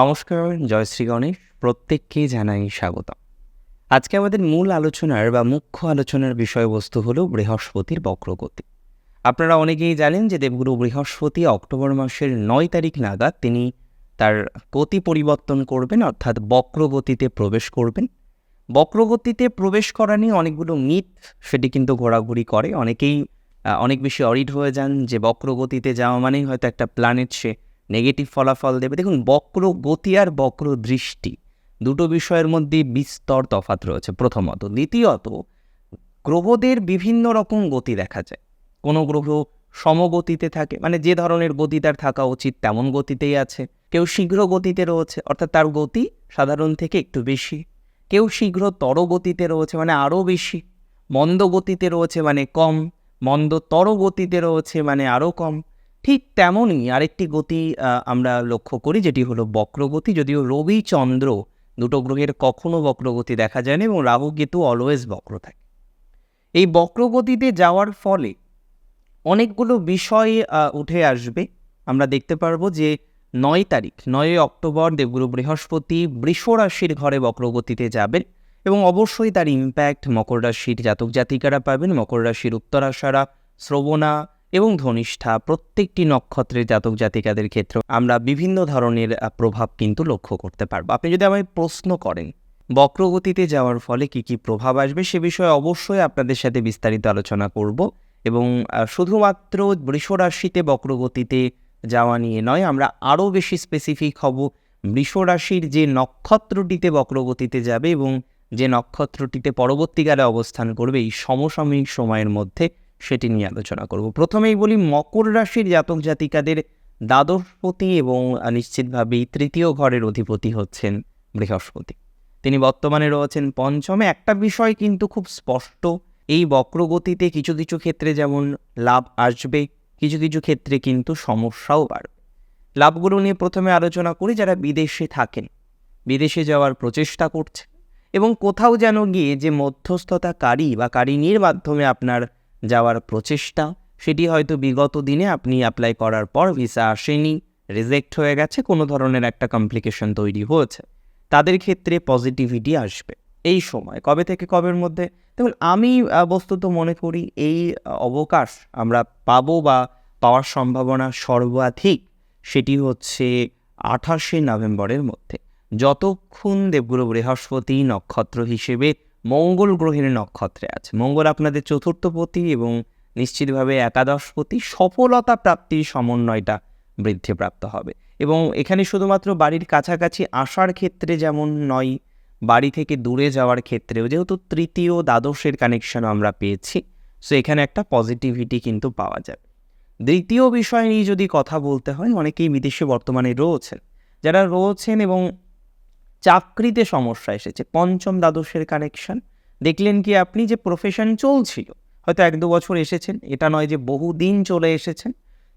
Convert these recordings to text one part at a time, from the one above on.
নমস্কার, জয় শ্রী গণেশ। প্রত্যেককেই জানাই স্বাগত আজকে আমাদের মূল আলোচনার বা মুখ্য আলোচনার বিষয়বস্তু হলো বৃহস্পতির বক্রগতি। আপনারা অনেকেই জানেন যে দেবগুরু বৃহস্পতি অক্টোবর মাসের নয় তারিখ নাগাদ তিনি তার গতি পরিবর্তন করবেন, অর্থাৎ বক্রগতিতে প্রবেশ করবেন। বক্রগতিতে প্রবেশ করা নিয়ে অনেকগুলো মিথ সেটি কিন্তু ঘোরাঘুরি করে। অনেকেই অনেক বেশি অরিড হয়ে যান যে বক্রগতিতে যাওয়া মানেই হয়তো একটা প্ল্যানেট সে নেগেটিভ ফলাফল দেবে। দেখুন, বক্র গতি আর বক্র দৃষ্টি দুটো বিষয়ের মধ্যে বিস্তর তফাৎ রয়েছে। প্রথমত, দ্বিতীয়ত, গ্রহদের বিভিন্ন রকম গতি দেখা যায়। কোনো গ্রহ সমগতিতে থাকে মানে যে ধরনের গতি তার থাকা উচিত তেমন গতিতেই আছে। কেউ শীঘ্র গতিতে রয়েছে, অর্থাৎ তার গতি সাধারণ থেকে একটু বেশি। কেউ শীঘ্র তর গতিতে রয়েছে মানে আরও বেশি। মন্দ গতিতে রয়েছে মানে কম। মন্দ তর গতিতে রয়েছে মানে আরও কম। ঠিক তেমনই আরেকটি গতি আমরা লক্ষ্য করি যেটি হলো বক্রগতি। যদিও রবি চন্দ্র দুটো গ্রহের কখনো বক্রগতি দেখা যায় না এবং রাহু কেতু অলওয়েজ বক্র থাকে। এই বক্রগতিতে যাওয়ার ফলে অনেকগুলো বিষয় উঠে আসবে। আমরা দেখতে পারব যে নয় তারিখ নয় অক্টোবর দেবগুরু বৃহস্পতি বৃষ রাশির ঘরে বক্রগতিতে যাবেন এবং অবশ্যই তার ইম্প্যাক্ট মকর রাশির জাতক জাতিকারা পাবেন। মকর রাশির উত্তরাশারা, শ্রবণা এবং ধনিষ্ঠা প্রত্যেকটি নক্ষত্রের জাতক জাতিকাদের ক্ষেত্রে আমরা বিভিন্ন ধরনের প্রভাব কিন্তু লক্ষ্য করতে পারব। আপনি যদি আমায় প্রশ্ন করেন, বক্রগতিতে যাওয়ার ফলে কি কি প্রভাব আসবে সে বিষয়ে অবশ্যই আপনাদের সাথে বিস্তারিত আলোচনা করব এবং শুধুমাত্র বৃষ রাশিতে বক্রগতিতে যাওয়া নিয়ে নয়, আমরা আরও বেশি স্পেসিফিক হব বৃষ রাশির যে নক্ষত্রটিতে বক্রগতিতে যাবে এবং যে নক্ষত্রটিতে পরবর্তীকালে অবস্থান করবে এই সমসাময়িক সময়ের মধ্যে সেটি নিয়ে আলোচনা করব। প্রথমেই বলি, মকর রাশির জাতক জাতিকাদের দ্বাদশপতি এবং নিশ্চিতভাবেই তৃতীয় ঘরের অধিপতি হচ্ছেন বৃহস্পতি। তিনি বর্তমানে রয়েছেন পঞ্চমে। একটা বিষয় কিন্তু খুব স্পষ্ট, এই বক্রগতিতে কিছু কিছু ক্ষেত্রে যেমন লাভ আসবে, কিছু কিছু ক্ষেত্রে কিন্তু সমস্যাও বাড়বে। লাভগুলো নিয়ে প্রথমে আলোচনা করি, যারা বিদেশে থাকেন, বিদেশে যাওয়ার প্রচেষ্টা করছে এবং কোথাও যেন গিয়ে যে মধ্যস্থতাকারী বা কারিনীর মাধ্যমে আপনার যাওয়ার প্রচেষ্টা, সেটি হয়তো বিগত দিনে আপনি অ্যাপ্লাই করার পর ভিসা আসেনি রিজেক্ট হয়ে গেছে, কোনো ধরনের একটা কমপ্লিকেশন তৈরি হয়েছে। তাদের ক্ষেত্রে পজিটিভিটি আসবে। এই সময়, কবে থেকে কবের মধ্যে? দেখুন, আমি বস্তুত মনে করি এই অবকাশ আমরা পাবো বা পাওয়ার সম্ভাবনা সর্বাধিক, সেটি হচ্ছে আঠাশে নভেম্বরের মধ্যে। যতক্ষণ দেবগুরু বৃহস্পতি নক্ষত্র হিসেবে মঙ্গল গ্রহের নক্ষত্রে আছে। মঙ্গল আপনাদের চতুর্থপতি এবং নিশ্চিতভাবে একাদশপতি সফলতা প্রাপ্তির সমন্বয়টা বৃদ্ধিপ্রাপ্ত হবে। এবং এখানে শুধুমাত্র বাড়ির কাছাকাছি আসার ক্ষেত্রে যেমন নয়, বাড়ি থেকে দূরে যাওয়ার ক্ষেত্রেও যেহেতু তৃতীয় দ্বাদশের কানেকশন আমরা পেয়েছি সো এখানে একটা পজিটিভিটি কিন্তু পাওয়া যাবে। দ্বিতীয় বিষয় নিয়ে যদি কথা বলতে হয়, অনেকেই বিদেশে বর্তমানে রয়েছেন। যারা রয়েছেন এবং চাকরিতে সমস্যা এসেছে, পঞ্চম দ্বাদশের কানেকশন দেখলেন কি আপনি যে প্রফেশন চলছিল, হয়তো এক দু বছর এসেছেন, এটা নয় যে বহুদিন চলে এসেছেন।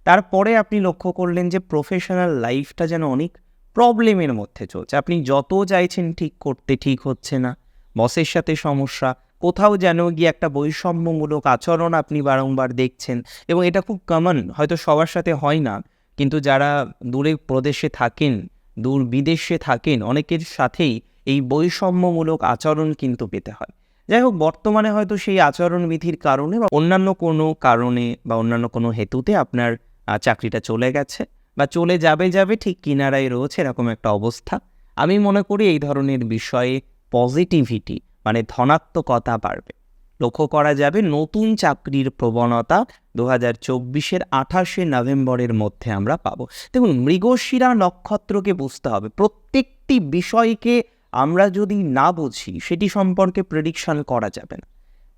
তারপরে আপনি লক্ষ্য করলেন যে প্রফেশনাল লাইফটা যেন অনেক প্রবলেমের মধ্যে চলছে। আপনি যত চাইছেন ঠিক করতে ঠিক হচ্ছে না বসের সাথে সমস্যা, কোথাও যেন গিয়ে একটা বৈষম্যমূলক আচরণ আপনি বারংবার দেখছেন, এবং এটা খুব কমন হয়তো সবার সাথে হয় না, কিন্তু যারা দূরে প্রদেশে থাকেন দূর বিদেশে থাকেন, অনেকের সাথেই এই বৈষম্যমূলক আচরণ কিন্তু পেতে হয়। যাই হোক, বর্তমানে হয়তো সেই আচরণবিধির কারণে বা অন্যান্য কোনো কারণে বা অন্যান্য কোনো হেতুতে আপনার চাকরিটা চলে গেছে বা চলে যাবে যাবে ঠিক কিনারায় রয়েছে এরকম একটা অবস্থা। আমি মনে করি এই ধরনের বিষয়ে পজিটিভিটি মানে ধনাত্মকতা বাড়বে। লক্ষ্য করা যাবে নতুন চাকরির প্রবণতা দু হাজার চব্বিশের আঠাশে নভেম্বরের মধ্যে আমরা পাবো। দেখুন, মৃগশিরা নক্ষত্রকে বুঝতে হবে। প্রত্যেকটি বিষয়কে আমরা যদি না বুঝি, সেটি সম্পর্কে প্রেডিকশন করা যাবে না।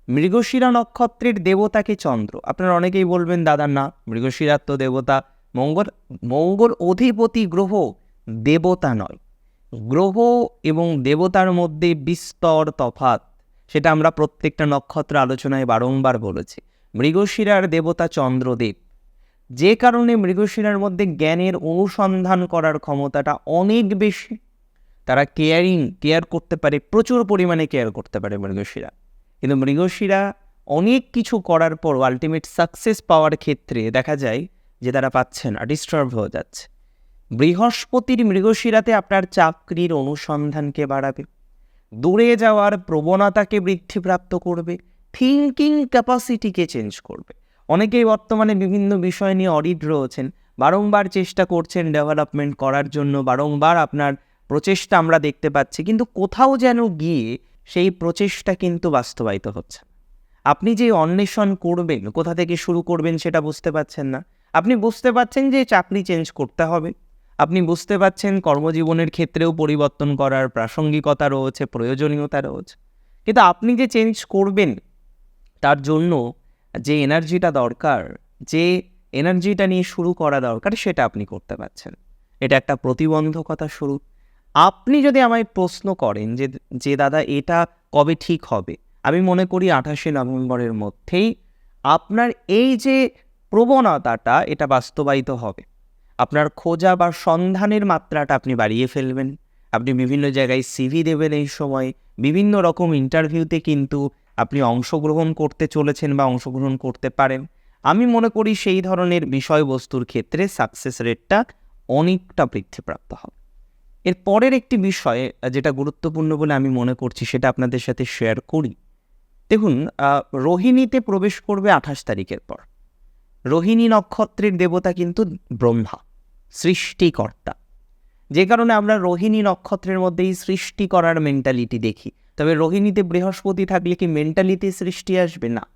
মৃগশিরা নক্ষত্রের দেবতাকে চন্দ্র? আপনারা অনেকেই বলবেন, দাদা, না, মৃগশিরার তো দেবতা মঙ্গল মঙ্গল অধিপতি গ্রহ দেবতা নয়। গ্রহ এবং দেবতার মধ্যে বিস্তর তফাত সেটা আমরা প্রত্যেকটা নক্ষত্র আলোচনায় বারংবার বলেছি। মৃগশিরার দেবতা চন্দ্রদেব, যে কারণে মৃগশিরার মধ্যে জ্ঞানের অনুসন্ধান করার ক্ষমতাটা অনেক বেশি। তারা কেয়ারিং কেয়ার করতে পারে, প্রচুর পরিমাণে কেয়ার করতে পারে মৃগশিরা। কিন্তু মৃগশিরা অনেক কিছু করার পর আলটিমেট সাকসেস পাওয়ার ক্ষেত্রে দেখা যায় যে তারা পাচ্ছে না ডিস্টার্ব হয়ে যাচ্ছে। বৃহস্পতির মৃগশিরাতে আপনার চাকরির অনুসন্ধানকে বাড়াবে। দূরে যাওয়ার প্রবণতাকে বৃদ্ধিপ্রাপ্ত করবে থিঙ্কিং ক্যাপাসিটিকে চেঞ্জ করবে। অনেকেই বর্তমানে বিভিন্ন বিষয় নিয়ে অডিট রয়েছেন, বারংবার চেষ্টা করছেন ডেভেলপমেন্ট করার জন্য, বারংবার আপনার প্রচেষ্টা আমরা দেখতে পাচ্ছি, কিন্তু কোথাও যেন গিয়ে সেই প্রচেষ্টা কিন্তু বাস্তবায়িত হচ্ছে। আপনি যে অন্বেষণ করবেন, কোথা থেকে শুরু করবেন সেটা বুঝতে পারছেন না। আপনি বুঝতে পারছেন যে চাকরি চেঞ্জ করতে হবে। আপনি বুঝতে পারছেন কর্মজীবনের ক্ষেত্রেও পরিবর্তন করার প্রাসঙ্গিকতা রয়েছে, প্রয়োজনীয়তা রয়েছে। কিন্তু আপনি যে চেঞ্জ করবেন, তার জন্য যে এনার্জিটা দরকার, যে এনার্জিটা নিয়ে শুরু করা দরকার, সেটা আপনি করতে পারছেন। এটা একটা প্রতিবন্ধকতা শুরু। আপনি যদি আমায় প্রশ্ন করেন যে যে দাদা, এটা কবে ঠিক হবে? আমি মনে করি আঠাশে নভেম্বরের মধ্যেই আপনার এই যে প্রবণতাটা, এটা বাস্তবায়িত হবে। আপনার খোঁজা বা সন্ধানের মাত্রাটা আপনি বাড়িয়ে ফেলবেন। আপনি বিভিন্ন জায়গায় সিভি দেবেন এই সময়। বিভিন্ন রকম ইন্টারভিউতে কিন্তু আপনি অংশগ্রহণ করতে চলেছেন বা অংশগ্রহণ করতে পারেন। আমি মনে করি সেই ধরনের বিষয়বস্তুর ক্ষেত্রে সাকসেস রেটটা অনেকটা বৃদ্ধিপ্রাপ্ত হবে। এর পরের একটি বিষয় যেটা গুরুত্বপূর্ণ বলে আমি মনে করছি, সেটা আপনাদের সাথে শেয়ার করি। দেখুন রোহিণীতে প্রবেশ করবে আঠাশ তারিখের পর। রোহিণী নক্ষত্রের দেবতা কিন্তু ব্রহ্মা। সৃষ্টিকর্তা। যে কারণে আমরা রোহিণী নক্ষত্রের মধ্যেই সৃষ্টি করার মেন্টালিটি দেখি। তবে রোহিণীতে বৃহস্পতি থাকলে কি মেন্টালিটি সৃষ্টি আসবে? না।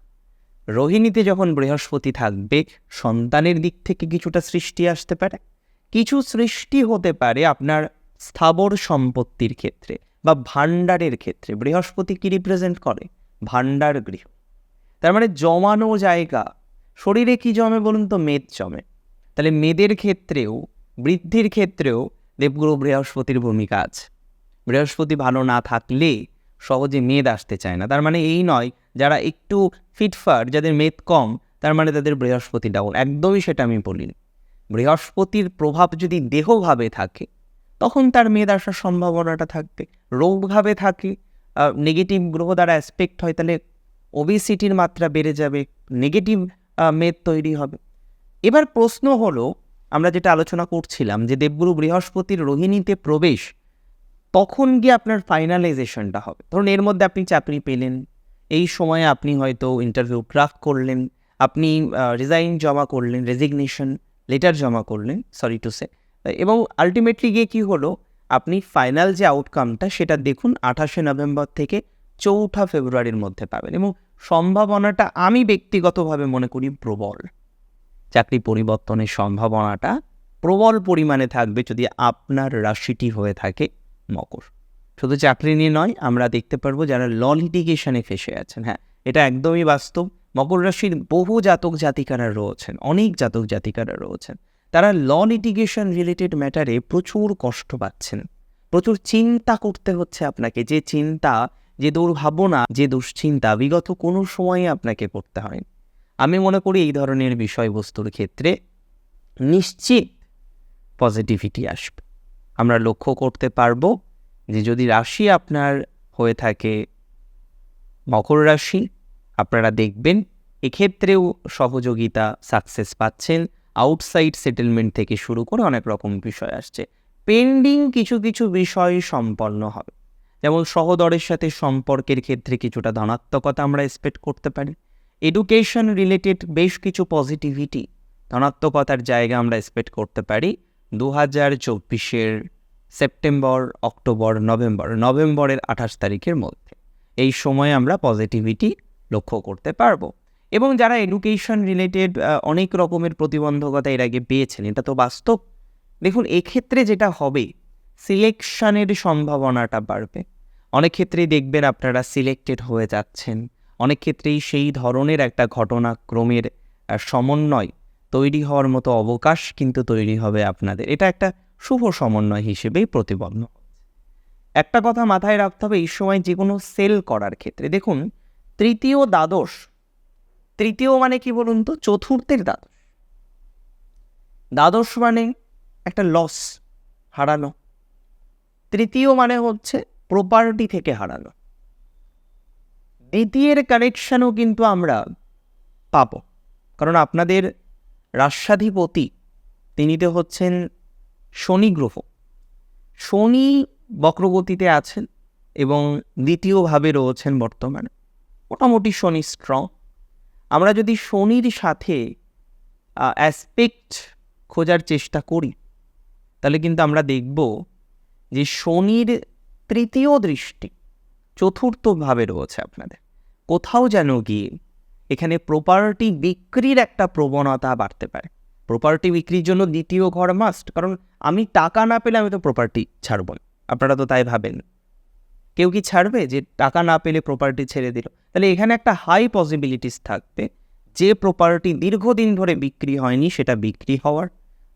রোহিণীতে যখন বৃহস্পতি থাকবে, সন্তানের দিক থেকে কিছুটা সৃষ্টি আসতে পারে। কিছু সৃষ্টি হতে পারে আপনার স্থাবর সম্পত্তির ক্ষেত্রে বা ভাণ্ডারের ক্ষেত্রে। বৃহস্পতি কি রিপ্রেজেন্ট করে? ভাণ্ডার গৃহ। তার মানে জমানো জায়গা। শরীরে কি জমে বলুন তো? মেদ জমে। তাহলে মেদের ক্ষেত্রেও, বৃদ্ধির ক্ষেত্রেও দেবগুরু বৃহস্পতির ভূমিকা আছে। বৃহস্পতি ভালো না থাকলে সহজে মেদ আসতে চায় না। তার মানে এই নয়, যারা একটু ফিটফাট যাদের মেদ কম, তার মানে তাদের বৃহস্পতি ডাউন একদমই সেটা আমি বলিনি। বৃহস্পতির প্রভাব যদি দেহভাবে থাকে, তখন তার মেদ আসার সম্ভাবনাটা থাকবে। রোগভাবে থাকে নেগেটিভ গ্রহ দ্বারা অ্যাসপেক্ট হয়, তাহলে ওবিসিটির মাত্রা বেড়ে যাবে নেগেটিভ মেদ তৈরি হবে। এবার প্রশ্ন হলো, আমরা যেটা আলোচনা করছিলাম যে দেবগুরু বৃহস্পতির রোহিণীতে প্রবেশ, তখন গিয়ে আপনার ফাইনালাইজেশনটা হবে। ধরুন এর মধ্যে আপনি চাকরি পেলেন, এই সময়ে আপনি হয়তো ইন্টারভিউ ক্রাফট করলেন, আপনি রিজাইন জমা করলেন রেজিগনেশন লেটার জমা করলেন সরি টু সে এবং আলটিমেটলি গিয়ে কী হলো, আপনি ফাইনাল যে আউটকামটা সেটা দেখুন আঠাশে নভেম্বর থেকে চৌঠা ফেব্রুয়ারির মধ্যে পাবেন এবং সম্ভাবনাটা আমি ব্যক্তিগতভাবে মনে করি প্রবল। চাকরি পরিবর্তনের সম্ভাবনাটা প্রবল পরিমাণে থাকবে যদি আপনার রাশিটি হয়ে থাকে মকর। শুধু চাকরি নিয়ে নয়, আমরা দেখতে পারব যারা ল লিটিগেশনে ফেসে আছেন। হ্যাঁ এটা একদমই বাস্তব। মকর রাশির বহু জাতক জাতিকারা রয়েছেন, অনেক জাতক জাতিকারা রয়েছেন। তারা ল লিটিগেশন রিলেটেড ম্যাটারে প্রচুর কষ্ট পাচ্ছেন। প্রচুর চিন্তা করতে হচ্ছে আপনাকে। যে চিন্তা, যে দুর্ভাবনা, যে দুশ্চিন্তা, বিগত কোনো সময়ে আপনাকে করতে হয় আমি মনে করি এই ধরনের বিষয়বস্তুর ক্ষেত্রে নিশ্চিত পজিটিভিটি আসবে। আমরা লক্ষ্য করতে পারব যে যদি রাশি আপনার হয়ে থাকে মকর রাশি, আপনারা দেখবেন এক্ষেত্রেও সহযোগিতা সাকসেস পাচ্ছেন। আউটসাইড সেটেলমেন্ট থেকে শুরু করে অনেক রকম বিষয় আসছে। পেন্ডিং কিছু কিছু বিষয় সম্পন্ন হবে। যেমন সহদরের সাথে সম্পর্কের ক্ষেত্রে কিছুটা ধনাত্মকতা আমরা এক্সপেক্ট করতে পারি। এডুকেশন রিলেটেড বেশ কিছু পজিটিভিটি ধনাত্মকতার জায়গা আমরা এক্সপেক্ট করতে পারি। দু হাজার চব্বিশের সেপ্টেম্বর অক্টোবর নভেম্বর নভেম্বরের আঠাশ তারিখের মধ্যে। এই সময়ে আমরা পজিটিভিটি লক্ষ্য করতে পারব। এবং যারা এডুকেশন রিলেটেড অনেক রকমের প্রতিবন্ধকতা এর আগে পেয়েছেন, এটা তো বাস্তব। দেখুন, এক্ষেত্রে যেটা হবে সিলেকশনের সম্ভাবনাটা বাড়বে। অনেক ক্ষেত্রেই দেখবেন আপনারা সিলেক্টেড হয়ে যাচ্ছেন। অনেক ক্ষেত্রেই সেই ধরনের একটা ঘটনাক্রমের সমন্বয় তৈরি হওয়ার মতো অবকাশ কিন্তু তৈরি হবে আপনাদের। এটা একটা শুভ সমন্বয় হিসেবেই প্রতিবন্ধ একটা কথা মাথায় রাখতে হবে, এই সময় যে কোনো সেল করার ক্ষেত্রে। দেখুন, তৃতীয় দ্বাদশ, তৃতীয় মানে কি বলুন তো? চতুর্থের দ্বাদশ। দ্বাদশ মানে একটা লস হারানো। তৃতীয় মানে হচ্ছে প্রপার্টি থেকে হারানো। দ্বিতীয়ের কানেকশানও কিন্তু আমরা পাবো। কারণ আপনাদের রাষ্ট্রাধিপতি, তিনি তো হচ্ছেন শনি গ্রহ। শনি বক্রগতিতে আছেন এবং দ্বিতীয়ভাবে রয়েছেন বর্তমানে। মোটামুটি শনি স্ট্রং আমরা যদি শনির সাথে অ্যাসপেক্ট খোঁজার চেষ্টা করি, তাহলে কিন্তু আমরা দেখব যে শনির তৃতীয় দৃষ্টি চতুর্থভাবে রয়েছে আপনাদের। কোথাও যেন গিয়ে এখানে প্রপার্টি বিক্রির একটা প্রবণতা বাড়তে পারে। প্রপার্টি বিক্রির জন্য দ্বিতীয় ঘর মাস্ট কারণ আমি টাকা না পেলে আমি তো প্রপার্টি ছাড়ব না। আপনারা তো তাই ভাবেন। কেউ কি ছাড়বে যে টাকা না পেলে প্রপার্টি ছেড়ে দিল? তাহলে এখানে একটা হাই পসিবিলিটিস থাকবে। যে প্রপার্টি দীর্ঘদিন ধরে বিক্রি হয়নি, সেটা বিক্রি হওয়ার।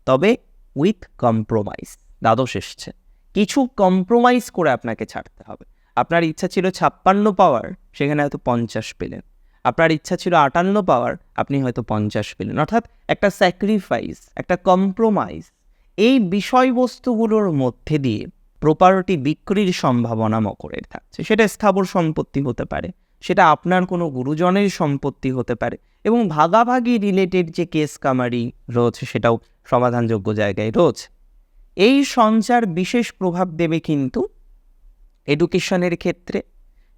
তবে উইথ কম্প্রোমাইজ দ্বাদশ এসছে। কিছু কম্প্রোমাইজ করে আপনাকে ছাড়তে হবে। আপনার ইচ্ছা ছিল ছাপ্পান্ন পাওয়ার, সেখানে হয়তো পঞ্চাশ পেলেন। আপনার ইচ্ছা ছিল আটান্ন পাওয়ার, আপনি হয়তো পঞ্চাশ পেলেন। অর্থাৎ একটা স্যাক্রিফাইস একটা কম্প্রোমাইজ এই বিষয়বস্তুগুলোর মধ্যে দিয়ে প্রপার্টি বিক্রির সম্ভাবনা মকরের থাকছে। সেটা স্থাবর সম্পত্তি হতে পারে, সেটা আপনার কোনো গুরুজনের সম্পত্তি হতে পারে এবং ভাগাভাগি রিলেটেড যে কেস কামারি রয়েছে, সেটাও সমাধানযোগ্য জায়গায় রয়েছে। এই সঞ্চার বিশেষ প্রভাব দেবে কিন্তু এডুকেশনের ক্ষেত্রে,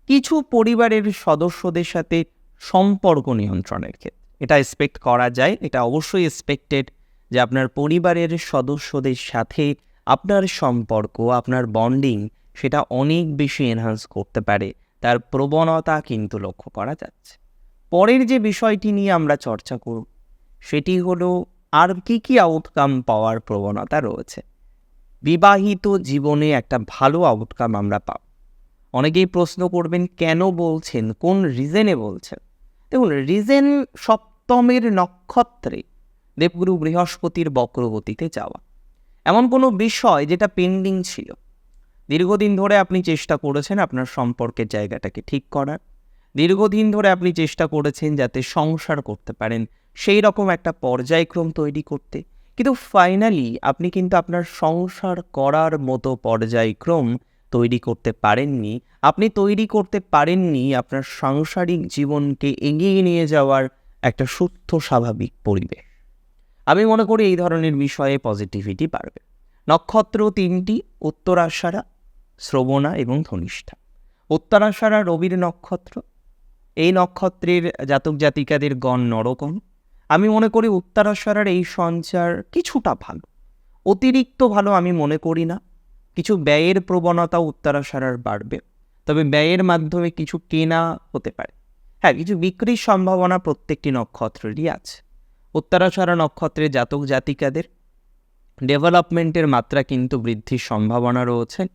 কিছু পরিবারের সদস্যদের সাথে সম্পর্ক নিয়ন্ত্রণের ক্ষেত্রে। এটা এক্সপেক্ট করা যায়, এটা অবশ্যই এক্সপেক্টেড যে আপনার পরিবারের সদস্যদের সাথে আপনার সম্পর্ক, আপনার বন্ডিং সেটা অনেক বেশি এনহান্স করতে পারে। তার প্রবণতা কিন্তু লক্ষ্য করা যাচ্ছে। পরের যে বিষয়টি নিয়ে আমরা চর্চা করব, সেটি হলো আর কি কি আউটকাম পাওয়ার প্রবণতা রয়েছে। বিবাহিত জীবনে একটা ভালো আউটকাম আমরা পাব। অনেকেই প্রশ্ন করবেন, কেন বলছেন? কোন রিজনে বলছেন? দেখুন রিজেন সপ্তমের নক্ষত্রে দেবগুরু বৃহস্পতির বক্রগতিতে যাওয়া। এমন কোনো বিষয় যেটা পেন্ডিং ছিল। দীর্ঘদিন ধরে আপনি চেষ্টা করেছেন আপনার সম্পর্কের জায়গাটাকে ঠিক করার। দীর্ঘদিন ধরে আপনি চেষ্টা করেছেন যাতে সংসার করতে পারেন। সেই রকম একটা পর্যায়ক্রম তৈরি করতে। কিন্তু ফাইনালি আপনি কিন্তু আপনার সংসার করার মতো পর্যায়ক্রম তৈরি করতে পারেননি। আপনি তৈরি করতে পারেননি আপনার সাংসারিক জীবনকে এগিয়ে নিয়ে যাওয়ার একটা সুস্থ, স্বাভাবিক পরিবেশ। আমি মনে করি এই ধরনের বিষয়ে পজিটিভিটি বাড়বে। নক্ষত্র তিনটি, উত্তরাশারা, শ্রবণা এবং ধনিষ্ঠা। উত্তরাশারা রবির নক্ষত্র। এই নক্ষত্রের জাতক জাতিকাদের গণ নরকম। আমি মনে করি উত্তরাশারার এই সঞ্চার কিছুটা ভালো। অতিরিক্ত ভালো আমি মনে করি না। কিছু ব্যয়ের প্রবণতা উত্তরাশারার বাড়বে। তবে ব্যয়ের মাধ্যমে কিছু কেনা হতে পারে। হ্যাঁ কিছু বিক্রির সম্ভাবনা প্রত্যেকটি নক্ষত্রেরই আছে। উত্তরাশারা নক্ষত্রের জাতক জাতিকাদের ডেভেলপমেন্টের মাত্রা কিন্তু বৃদ্ধির সম্ভাবনা রয়েছে।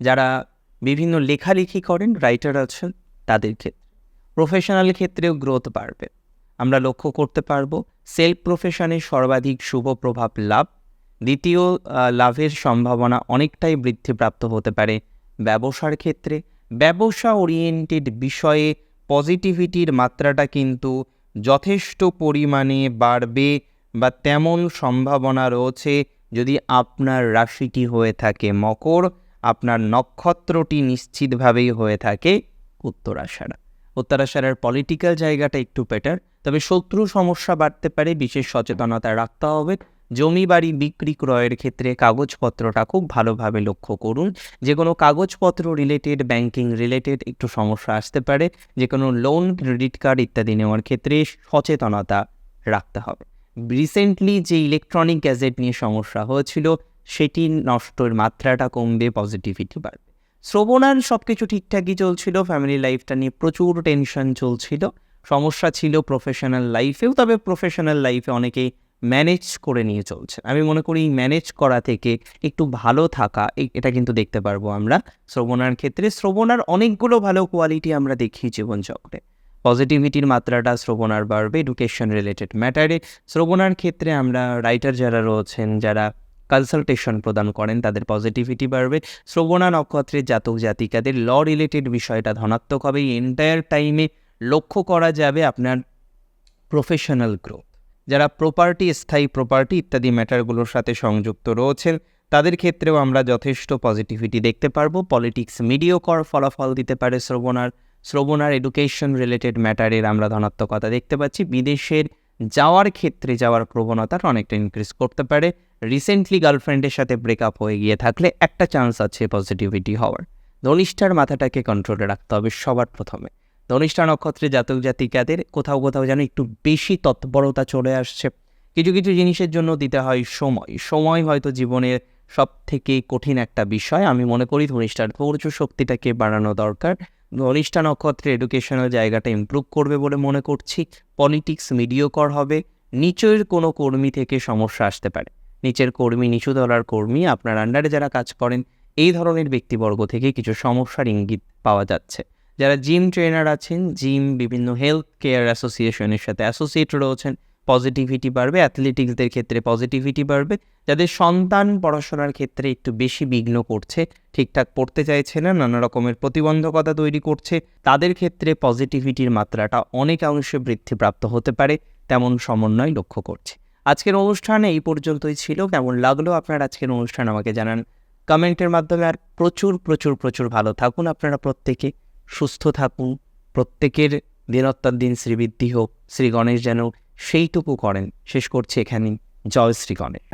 যারা বিভিন্ন লেখালেখি করেন, রাইটার আছেন, তাদের ক্ষেত্রে। প্রফেশনাল ক্ষেত্রেও গ্রোথ বাড়বে। আমরা লক্ষ্য করতে পারব সেলফ প্রফেশনে সর্বাধিক শুভ প্রভাব লাভ। দ্বিতীয় লাভের সম্ভাবনা অনেকটাই বৃদ্ধিপ্রাপ্ত হতে পারে ব্যবসার ক্ষেত্রে। ব্যবসা ওরিয়েন্টেড বিষয়ে পজিটিভিটির মাত্রাটা কিন্তু যথেষ্ট পরিমাণে বাড়বে বা তেমন সম্ভাবনা রয়েছে যদি আপনার রাশিটি হয়ে থাকে মকর, আপনার নক্ষত্রটি নিশ্চিতভাবেই হয়ে থাকে উত্তরাষাঢ়া। উত্তরাষাঢ়ার পলিটিক্যাল জায়গাটা একটু বেটার তবে শত্রু সমস্যা বাড়তে পারে, বিশেষ সচেতনতা রাখতে হবে। জমি বাড়ি বিক্রি ক্রয়ের ক্ষেত্রে কাগজপত্রটা খুব ভালোভাবে লক্ষ্য করুন। যে কোনো কাগজপত্র রিলেটেড ব্যাংকিং রিলেটেড একটু সমস্যা আসতে পারে। যে কোনো লোন ক্রেডিট কার্ড ইত্যাদি নেওয়ার ক্ষেত্রে সচেতনতা রাখতে হবে। রিসেন্টলি যে ইলেকট্রনিক গ্যাজেট নিয়ে সমস্যা হয়েছিল, সেটি নষ্টের মাত্রাটা কমবে পজিটিভিটি বাড়বে। শ্রবণার সব কিছু ঠিকঠাকই চলছিল ফ্যামিলি লাইফটা নিয়ে প্রচুর টেনশন চলছিল। সমস্যা ছিল প্রফেশনাল লাইফেও তবে প্রফেশনাল লাইফে অনেকেই ম্যানেজ করে নিয়ে চলছে আমি মনে করি ম্যানেজ করা থেকে একটু ভালো থাকা এটা কিন্তু দেখতে পারব আমরা শ্রবণার ক্ষেত্রে। শ্রবণার অনেকগুলো ভালো কোয়ালিটি আমরা দেখি জীবনচক্রে। পজিটিভিটির মাত্রাটা শ্রবণার বাড়বে এডুকেশন রিলেটেড ম্যাটারে শ্রবণার ক্ষেত্রে আমরা রাইটার যারা রয়েছেন, যারা কনসালটেশন প্রদান করেন, তাদের পজিটিভিটি বাড়বে। শ্রবণা নক্ষত্রের জাতক জাতিকাদের ল রিলেটেড বিষয়টা ধনাত্মক হবে। এন্টায়ার টাইমে লক্ষ্য করা যাবে আপনার প্রফেশনাল গ্রোথ যারা প্রপার্টি স্থায়ী প্রপার্টি ইত্যাদি ম্যাটারগুলোর সাথে সংযুক্ত রয়েছেন, তাদের ক্ষেত্রেও আমরা যথেষ্ট পজিটিভিটি দেখতে পারব। পলিটিক্স মিডিয়কর ফলাফল দিতে পারে শ্রবণার শ্রবণার এডুকেশন রিলেটেড ম্যাটারের আমরা ধনাত্মকতা দেখতে পাচ্ছি। বিদেশের যাওয়ার ক্ষেত্রে যাওয়ার প্রবণতাটা অনেকটা ইনক্রিজ করতে পারে। রিসেন্টলি গার্লফ্রেন্ডের সাথে ব্রেকআপ হয়ে গিয়ে থাকলে একটা চান্স আছে পজিটিভিটি হওয়ার। ধনিষ্ঠার মাথাটাকে কন্ট্রোলে রাখতে হবে সবার প্রথমে। ধনিষ্ঠা নক্ষত্রে জাতক জাতিকাদের কোথাও কোথাও যেন একটু বেশি তৎপরতা চলে আসছে। কিছু কিছু জিনিসের জন্য দিতে হয় সময়। সময় হয়তো জীবনের সব থেকে কঠিন একটা বিষয়। আমি মনে করি ধনিষ্ঠার ধৈর্য শক্তিটাকে বাড়ানো দরকার। ধনিষ্ঠা নক্ষত্রে এডুকেশনাল জায়গাটা ইমপ্রুভ করবে বলে মনে করছি। পলিটিক্স মিডিয়কর হবে। নিচের কোনো কর্মী থেকে সমস্যা আসতে পারে। নিচের কর্মী, নিচু দলার কর্মী, আপনার আন্ডারে যারা কাজ করেন, এই ধরনের ব্যক্তিবর্গ থেকে কিছু সমস্যার ইঙ্গিত পাওয়া যাচ্ছে। যারা জিম ট্রেনার আছেন, জিম, বিভিন্ন হেলথ কেয়ার অ্যাসোসিয়েশনের সাথে অ্যাসোসিয়েট রয়েছেন, পজিটিভিটি বাড়বে, অ্যাথলেটিক্সদের ক্ষেত্রে পজিটিভিটি বাড়বে। যাদের সন্তান পড়াশোনার ক্ষেত্রে একটু বেশি বিঘ্ন করছে, ঠিকঠাক পড়তে চাইছে না, নানা রকমের প্রতিবন্ধকতা তৈরি করছে, তাদের ক্ষেত্রে পজিটিভিটির মাত্রাটা অনেকাংশে বৃদ্ধিপ্রাপ্ত হতে পারে, তেমন সমন্বয় লক্ষ্য করছে। আজকের অনুষ্ঠান এই পর্যন্তই ছিল। কেমন লাগল আপনার আজকের অনুষ্ঠান আমাকে জানান কমেন্টের মাধ্যমে। আর প্রচুর প্রচুর প্রচুর ভালো থাকুন আপনারা প্রত্যেকে। সুস্থ থাকুন। প্রত্যেকের দিনত্তার দিন শ্রীবৃদ্ধি হোক, শ্রী গণেশ যেন সেইটুকু করেন। শেষ করছি এখানেই। জয় শ্রী গণেশ।